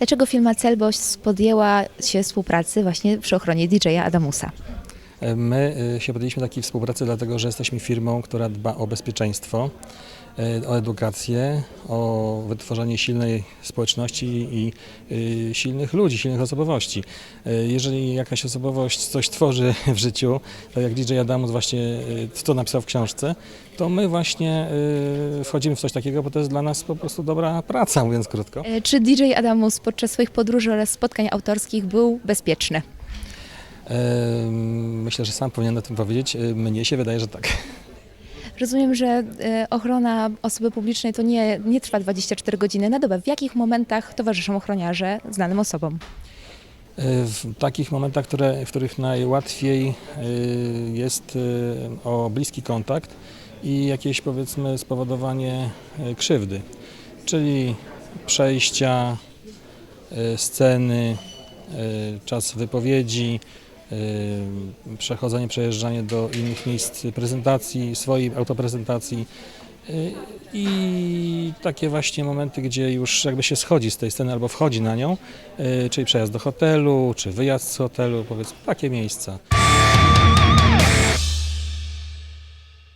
Dlaczego firma Celboś podjęła się współpracy właśnie przy ochronie DJ-a Adamusa? My y, się podjęliśmy takiej współpracy dlatego, że jesteśmy firmą, która dba o bezpieczeństwo, y, o edukację, o wytworzenie silnej społeczności i y, silnych ludzi, silnych osobowości. Jeżeli jakaś osobowość coś tworzy w życiu, tak jak DJ Adamus właśnie to napisał w książce, to my właśnie wchodzimy w coś takiego, bo to jest dla nas po prostu dobra praca, mówiąc krótko. E, Czy DJ Adamus podczas swoich podróży oraz spotkań autorskich był bezpieczny? Myślę, że sam powinien o tym powiedzieć. Mnie się wydaje, że tak. Rozumiem, że e, ochrona osoby publicznej to nie, nie trwa 24 godziny na dobę. W jakich momentach towarzyszą ochroniarze znanym osobom? W takich momentach, które, w których najłatwiej y, jest o bliski kontakt i jakieś powiedzmy spowodowanie krzywdy, czyli przejścia, sceny, czas wypowiedzi, przechodzenie, przejeżdżanie do innych miejsc prezentacji, swojej autoprezentacji. y, I takie właśnie momenty, gdzie już jakby się schodzi z tej sceny albo wchodzi na nią, y, czyli przejazd do hotelu, czy wyjazd z hotelu, powiedzmy takie miejsca.